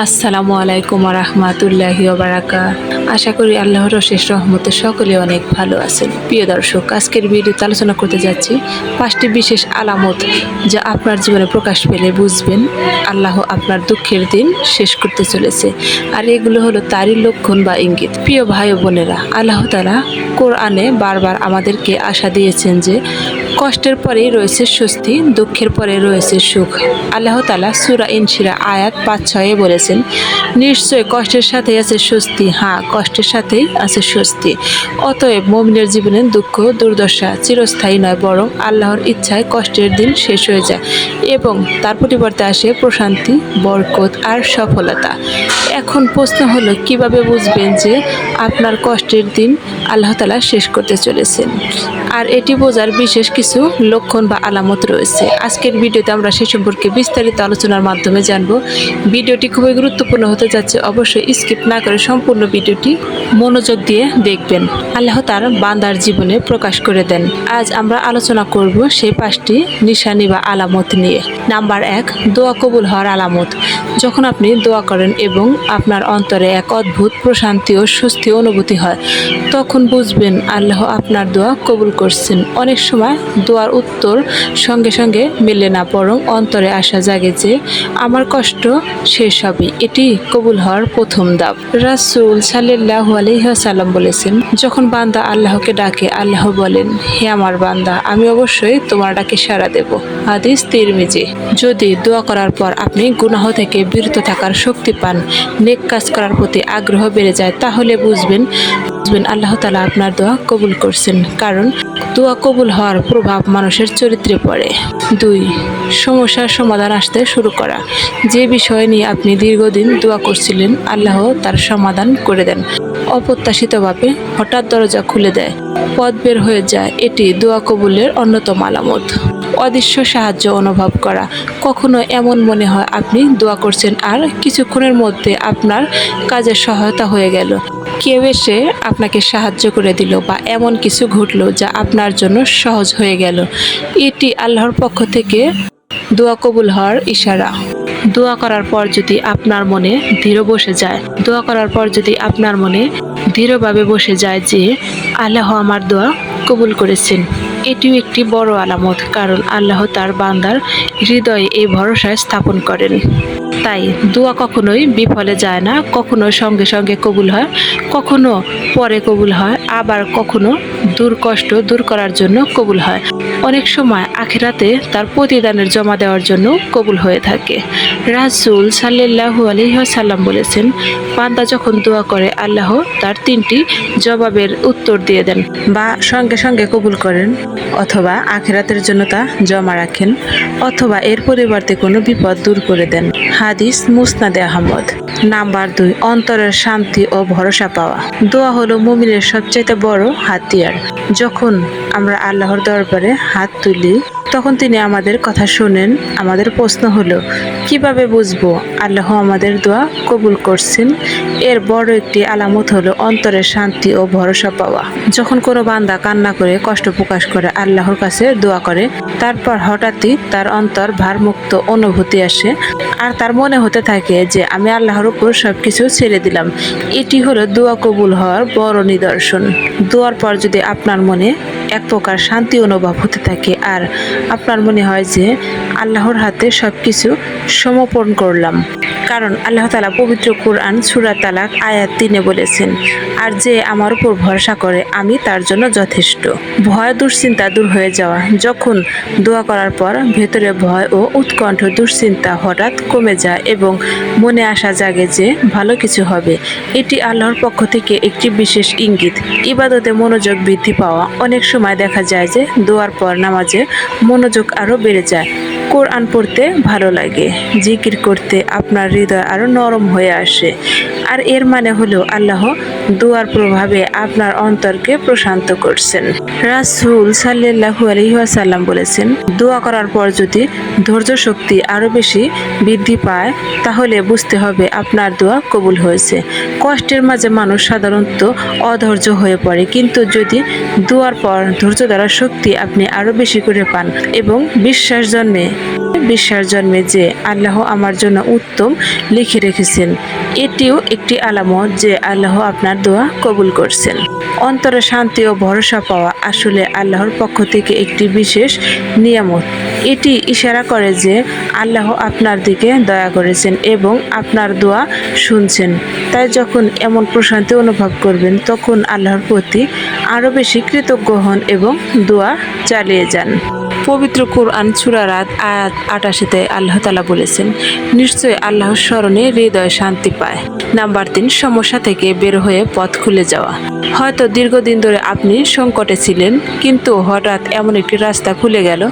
আসসালামু আলাইকুম রহমাতুল্লাহি বারাকা আশা করি আল্লাহর শেষ রহমতে সকলে অনেক ভালো আছেন। প্রিয় দর্শক, আজকের ভিডিওতে আলোচনা করতে যাচ্ছি পাঁচটি বিশেষ আলামত যা আপনার জীবনে প্রকাশ পেলে বুঝবেন আল্লাহ আপনার দুঃখের দিন শেষ করতে চলেছে। আর এগুলো হলো তারই লক্ষণ বা ইঙ্গিত। প্রিয় ভাই বোনেরা, আল্লাহ তালা কোরআনে বারবার আমাদেরকে আশা দিয়েছেন যে কষ্টের পরেই রয়েছে স্বস্তি, দুঃখের পরে রয়েছে সুখ। আল্লাহ তালা সুরা ইনশিরা আয়াত পাঁচ ছয়ে বলেছেন, নিশ্চয় কষ্টের সাথে আছে স্বস্তি। হ্যাঁ কষ্টের সাথেই আছে স্বস্তি। অতএব মমিনের জীবনে দুঃখ, দুর্দশা চিরস্থায়ী নয়, বরং আল্লাহর ইচ্ছায় কষ্টের দিন শেষ হয়ে যায় এবং তার পরিবর্তে আসে প্রশান্তি, বরকত আর সফলতা। এখন প্রশ্ন হলো, কীভাবে বুঝবেন যে আপনার কষ্টের দিন আল্লাহ তালা শেষ করতে চলেছেন? আর এটি বোঝার বিশেষ কিছু লক্ষণ বা আলামত রয়েছে। আজকের ভিডিওতে আমরা সে সম্পর্কে বিস্তারিত আলোচনার মাধ্যমে জানব। ভিডিওটি খুবই গুরুত্বপূর্ণ হতে যাচ্ছে, অবশ্যই স্কিপ না করে সম্পূর্ণ ভিডিওটি মনোযোগ দিয়ে দেখবেন। আল্লাহ তার বান্দার জীবনে প্রকাশ করে দেন। আজ আমরা আলোচনা করব সেই পাঁচটি নিশানি বা আলামত নিয়ে। নাম্বার এক, দোয়া কবুল হওয়ার আলামত। যখন আপনি দোয়া করেন এবং আপনার অন্তরে এক অদ্ভুত প্রশান্তি ও স্বস্তি অনুভূতি হয়, তখন বুঝবেন আল্লাহ আপনার দোয়া কবুল করছেন। অনেক সময় দোয়ার উত্তর সঙ্গে সঙ্গে মেলে না, বরং অন্তরে আসা জাগে যে আমার কষ্ট শেষ হবে। এটি কবুল হওয়ার প্রথম ধাপ। রাসূল সাল্লাহ আলহিহাসাল্লাম বলেছেন, যখন বান্দা আল্লাহকে ডাকে, আল্লাহ বলেন, হে আমার বান্দা, আমি অবশ্যই তোমার ডাকে সাড়া দেব। হাদিস তিরমিজি। যদি দোয়া করার পর আপনি গুনাহ থেকে বিরত থাকার শক্তি পান, নেক কাজ করার প্রতি আগ্রহ বেড়ে যায়, তাহলে বুঝবেন বুঝবেন আল্লাহ তালা আপনার দোয়া কবুল করছেন। কারণ দোয়া কবুল হওয়ার প্রভাব মানুষের চরিত্রে পড়ে। দুই, সমস্যার সমাধান আসতে শুরু করা। যে বিষয় নিয়ে আপনি দীর্ঘদিন দোয়া করছিলেন, আল্লাহ তার সমাধান করে দেন। অপ্রত্যাশিতভাবে হঠাৎ দরজা খুলে দেয়। পথ বের হয়ে যায়, এটি দোয়া কবুলের অন্যতম আলামত। অদৃশ্য সাহায্য অনুভব করা। কখনো এমন মনে হয় আপনি দোয়া করছেন আর কিছুক্ষণের মধ্যে আপনার কাজের সহায়তা হয়ে গেল। কেউ এসে আপনাকে সাহায্য করে দিল বা এমন কিছু ঘটলো যা আপনার জন্য সহজ হয়ে গেল। এটি আল্লাহর পক্ষ থেকে দোয়া কবুল হওয়ার ইশারা। দোয়া করার পর যদি আপনার মনে দৃঢ় বসে যায়, দোয়া করার পর যদি আপনার মনে দৃঢ়ভাবে বসে যায় যে আল্লাহ আমার দোয়া কবুল করেছেন, এটিও একটি বড় আলামত, কারণ আল্লাহ তার বান্দার হৃদয়ে এই ভরসায় স্থাপন করেন। তাই দোয়া কখনোই বিফলে যায় না কখনো সঙ্গে সঙ্গে কবুল হয়, কখনো পরে কবুল হয়, আবার কখনো দূর কষ্ট দূর করার জন্য কবুল হয়। অনেক সময় আখেরাতে তার প্রতিদানের জমা দেওয়ার জন্য কবুল হয়ে থাকে। রাসুল সাল্লাহু আলহিহাসাল্লাম বলেছেন পান্দা যখন দোয়া করে, আল্লাহ তার তিনটি জবাবের উত্তর দিয়ে দেন। বা সঙ্গে সঙ্গে কবুল করেন, অথবা আখেরাতের জন্য তা জমা রাখেন, অথবা এর পরিবর্তে কোনো বিপদ দূর করে দেন। হাদিস মুসনাদে আহমদ। নাম্বার দুই, অন্তরের শান্তি ও ভরসা পাওয়া। দোয়া হলো মুমিনের সবচেয়ে বড় হাতিয়ার। যখন আমরা আল্লাহর দরবারে হাত তুলি, তখন তিনি আমাদের কথা শোনেন। আমাদের প্রশ্ন হলো, কীভাবে বুঝব আল্লাহ আমাদের দোয়া কবুল করছেন? এর বড় একটি আলামত হলো অন্তরের শান্তি ও ভরসা পাওয়া। যখন কোনো বান্দা কান্না করে, কষ্ট প্রকাশ করে, আল্লাহর কাছে দোয়া করে, তারপর হঠাৎই তার অন্তর ভারমুক্ত অনুভূতি আসে। আর তার মনে হতে থাকে যে, আমি আল্লাহর উপর সবকিছু ছেড়ে দিলাম। এটি হলো দোয়া কবুল হওয়ার বড় নিদর্শন। দোয়ার পর যদি আপনার মনে এক প্রকার শান্তি অনুভব হতে থাকে আর আপনার মনে হয় যে আল্লাহর হাতে সব কিছু সমর্পণ করলাম। কারণ আল্লাহ তালা পবিত্র কোরআন, সুরা তালাক, আয়াত তিনে বলেছেন, আর যে আমার উপর ভরসা করে, আমি তার জন্য যথেষ্ট। ভয়, দুশ্চিন্তা দূর হয়ে যাওয়া, যখন দোয়া করার পর ভেতরে ভয় ও উৎকণ্ঠ দুশ্চিন্তা হঠাৎ কমে যায় এবং মনে আসা জাগে যে ভালো কিছু হবে। এটি আল্লাহর পক্ষ থেকে একটি বিশেষ ইঙ্গিত। ইবাদতে মনোযোগ বৃদ্ধি পাওয়া, অনেক সময় দেখা যায় যে দোয়ার পর নামাজে মনোযোগ আরও বেড়ে যায়। কোরআন পড়তে ভালো লাগে, জিকির করতে আপনার হৃদয় আরও নরম হয়ে আসে। আর এর মানে হলো আল্লাহ দুয়ার প্রভাবে আপনার অন্তরকে প্রশান্ত করছেন। রাসুল সাল্লাহু আলহিহাসাল্লাম বলেছেন, দোয়া করার পর যদি ধৈর্য শক্তি আরও বেশি বৃদ্ধি পায়, তাহলে বুঝতে হবে আপনার দোয়া কবুল হয়েছে। কষ্টের মাঝে মানুষ সাধারণত অধৈর্য হয়ে পড়ে, কিন্তু যদি দোয়ার পর ধৈর্য ধরার শক্তি আপনি আরও বেশি করে পান এবং বিশ্বাস জন্মে বিশ্বাস জন্মে যে আল্লাহ আমার জন্য উত্তম লিখে রেখেছেন, এটিও একটি আলামত যে আল্লাহ আপনার দোয়া কবুল করছেন। অন্তরে শান্তি ও ভরসা পাওয়া আসলে আল্লাহর পক্ষ থেকে একটি বিশেষ নিয়ামত। এটি ইশারা করে যে আল্লাহ আপনার দিকে দয়া করেছেন এবং আপনার দোয়া শুনছেন। তাই যখন এমন প্রশান্তি অনুভব করবেন, তখন আল্লাহর প্রতি আরও বেশি কৃতজ্ঞ হন এবং দোয়া চালিয়ে যান। পবিত্র কোরআন চুরারাত রাত আয়াত আটাশিতে আল্লাহ তালা বলেছেন, নিশ্চয়ই আল্লাহর স্মরণে হৃদয় শান্তি পায়। নাম্বার তিন, সমস্যা থেকে বের হয়ে পথ খুলে যাওয়া। হয়তো দীর্ঘদিন ধরে আপনি সংকটে ছিলেন, কিন্তু হঠাৎ এমন একটি রাস্তা খুলে গেল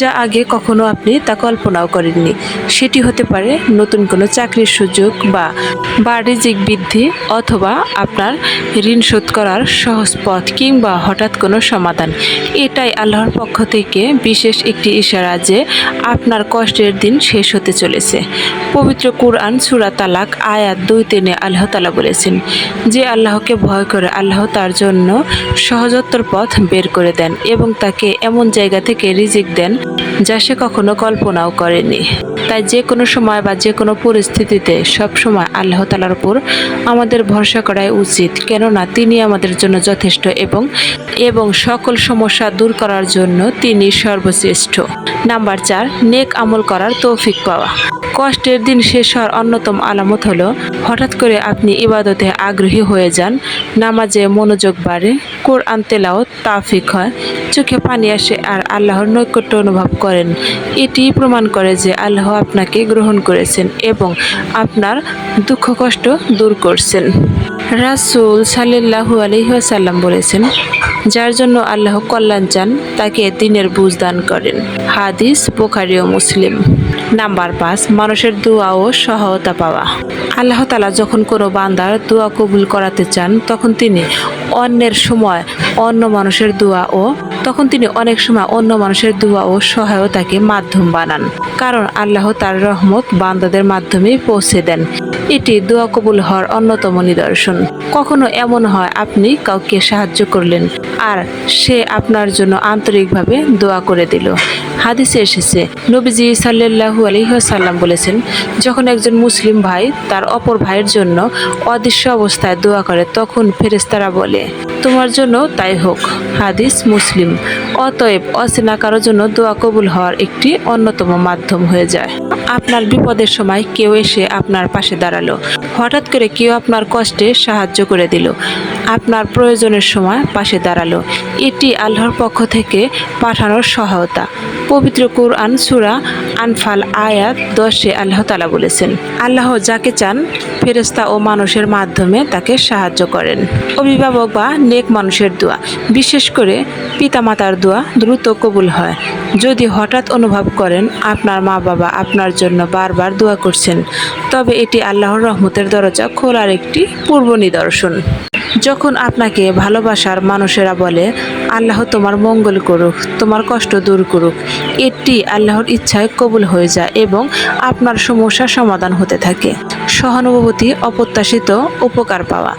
যা আগে কখনো আপনি তা কল্পনাও করেননি। সেটি হতে পারে নতুন কোনো চাকরির সুযোগ বা বাণিজ্যিক বৃদ্ধি অথবা আপনার ঋণ শোধ করার সহজ পথ কিংবা হঠাৎ কোনো সমাধান। এটাই আল্লাহর পক্ষ থেকে বিশেষ একটি ইশারা যে আপনার কষ্টের দিন শেষ হতে চলেছে। পবিত্র কুরআন সুরা তালাক আয়াত দুই তিনে আল্লাহ তালা বলেছেন, যে আল্লাহকে ভয় করে আল্লাহ তার জন্য সহজত্বর পথ বের করে দেন এবং তাকে এমন জায়গা থেকে রিজিক দেন যা সে কখনো কল্পনাও করেনি। তাই যে কোনো সময় বা যে কোনো পরিস্থিতিতে সব সময় আল্লাহ তালার উপর আমাদের ভরসা করাই উচিত, কেননা তিনি আমাদের জন্য যথেষ্ট এবং এবং সকল সমস্যা দূর করার জন্য তিনি সর্বশ্রেষ্ঠ। নাম্বার চার, নেক আমল করার তৌফিক পাওয়া। কষ্টের দিন শেষ হওয়ার অন্যতম আলামত হলো, হঠাৎ করে আপনি ইবাদতে আগ্রহী হয়ে যান, নামাজে মনোযোগ বাড়ে, কোরআন তেলাও তাফিক হয়, চোখে পানি আসে আর আল্লাহর নৈকট্য অনুভব করেন। এটি প্রমাণ করে যে আল্লাহ আপনাকে গ্রহণ করেছেন এবং আপনার দুঃখ কষ্ট দূর করছেন। রাসূল সাল্লাল্লাহু আলাইহি ওয়াসাল্লাম বলেছেন, যার জন্য আল্লাহ কল্যাণ চান, তাকে দিনের বুঝ দান করেন। হাদিস বোখারি ও মুসলিম। নাম্বার পাঁচ, মানুষের দোয়া ও সহায়তা পাওয়া। আল্লাহ তালা যখন কোনো বান্দার দোয়া কবুল করাতে চান, তখন তিনি অন্যের সময় অন্য মানুষের দোয়া ও তখন তিনি অনেক সময় অন্য মানুষের দোয়া ও সহায়তাকে মাধ্যম বানান। কারণ আল্লাহ তার রহমত বান্দাদের মাধ্যমে পৌঁছে দেন। এটি দোয়া কবুল হওয়ার অন্যতম নিদর্শন। কখনো এমন হয় আপনি কাউকে সাহায্য করলেন, আর সে আপনার জন্য আন্তরিকভাবে দোয়া করে দিল। হাদিসে এসেছে, নবীজি সাল্লাল্লাহু আলহিহাসাল্লাম বলেছেন, যখন একজন মুসলিম ভাই তার অপর ভাইয়ের জন্য অদৃশ্য অবস্থায় দোয়া করে, তখন ফেরেস্তারা বলে, তোমার জন্য তাই হোক। হাদিস মুসলিম। অতএব অচেনা কারোর জন্য দোয়া কবুল হওয়ার একটি অন্যতম মাধ্যম হয়ে যায়। আপনার বিপদের সময় কেউ এসে আপনার পাশে দাঁড়াল। হঠাৎ করে কেউ আপনার কষ্টে সাহায্য করে দিল। আপনার প্রয়োজনের সময় পাশে দাঁড়াল। এটি আল্লাহর পক্ষ থেকে পাঠানোর সহায়তা। পবিত্র কুরআন সুরা আনফাল আয়াত দশে আল্লাহ তালা বলেছেন, আল্লাহ যাকে চান ফেরেস্তা ও মানুষের মাধ্যমে তাকে সাহায্য করেন। অভিভাবক বা নেক মানুষের দোয়া, বিশেষ করে পিতামাতার দোয়া দ্রুত কবুল হয়। যদি হঠাৎ অনুভব করেন, আপনার মা বাবা আপনার জন্য বারবার দোয়া করছেন, তবে এটি আল্লাহর রহমতের দরজা খোলার একটি পূর্ব নিদর্শন। যখন আপনাকে ভালোবাসার মানুষেরা বলে, আল্লাহ তোমার মঙ্গল করুক, তোমার কষ্ট দূর করুক, এটি আল্লাহর ইচ্ছায় কবুল হয়ে যায় এবং আপনার সমস্যার সমাধান হতে থাকে। সহানুভূতি, অপ্রত্যাশিত উপকার পাওয়া।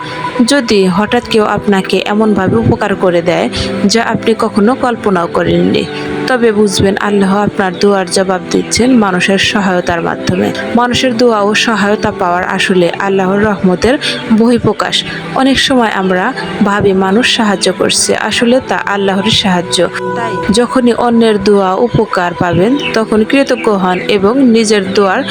যদি হঠাৎ কেউ আপনাকে এমনভাবে উপকার করে দেয়, যা আপনি কখনো কল্পনাও করেননি তবে বুঝবেন, আল্লাহ আপনার দোয়ার জবাব দিচ্ছেন মানুষের সহায়তার মাধ্যমে। মানুষের দোয়া ও সহায়তা পাওয়ার আসলে আল্লাহর রহমতের বহিঃপ্রকাশ। অনেক সময় আমরা ভাবি, মানুষ সাহায্য করছে। আসলে তা আল্লাহর সাহায্য। তাই যখনই অন্যের দোয়া উপকার পাবেন, তখন কৃতজ্ঞ হন এবং নিজের দোয়ার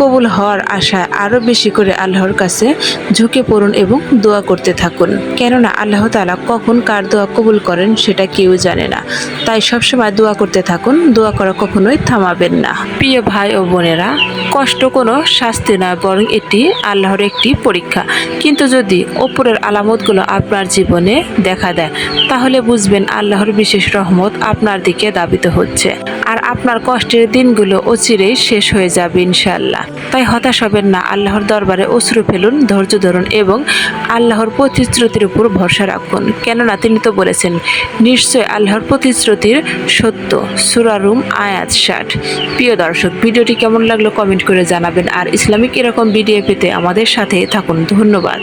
কবুল হওয়ার আশায় আরও বেশি করে আল্লাহর কাছে ঝুঁকে পড়ুন এবং দোয়া করতে থাকুন। কেননা আল্লাহ তালা কখন কার দোয়া কবুল করেন সেটা কেউ জানে না। তাই সবসময় দোয়া করতে থাকুন, দোয়া করা কখনোই থামাবেন না। প্রিয় ভাই ও বোনেরা কষ্ট কোনো শাস্তি নয় বরং এটি আল্লাহর একটি পরীক্ষা। কিন্তু যদি ওপরের আলামতগুলো আপনার জীবনে দেখা দেয়, তাহলে বুঝবেন আল্লাহর বিশেষ রহমত আপনার দিকে দাবিত হচ্ছে। আর আপনার কষ্টের দিনগুলো অচিরেই শেষ হয়ে যাবে ইনশাল্লাহ তাই হতাশ হবেন না, আল্লাহর দরবারে অশ্রু ফেলুন, ধৈর্য ধরুন এবং আল্লাহর প্রতিশ্রুতির উপর ভরসা রাখুন। কেননা তিনি তো বলেছেন, নিশ্চয় আল্লাহর প্রতিশ্রুতির সত্য। সুরারুম আয়াত ষাট। প্রিয় দর্শক, ভিডিওটি কেমন লাগল কমেন্ট করে জানাবেন। আর ইসলামিক এরকম ভিডিও পেতে আমাদের সাথে থাকুন। ধন্যবাদ।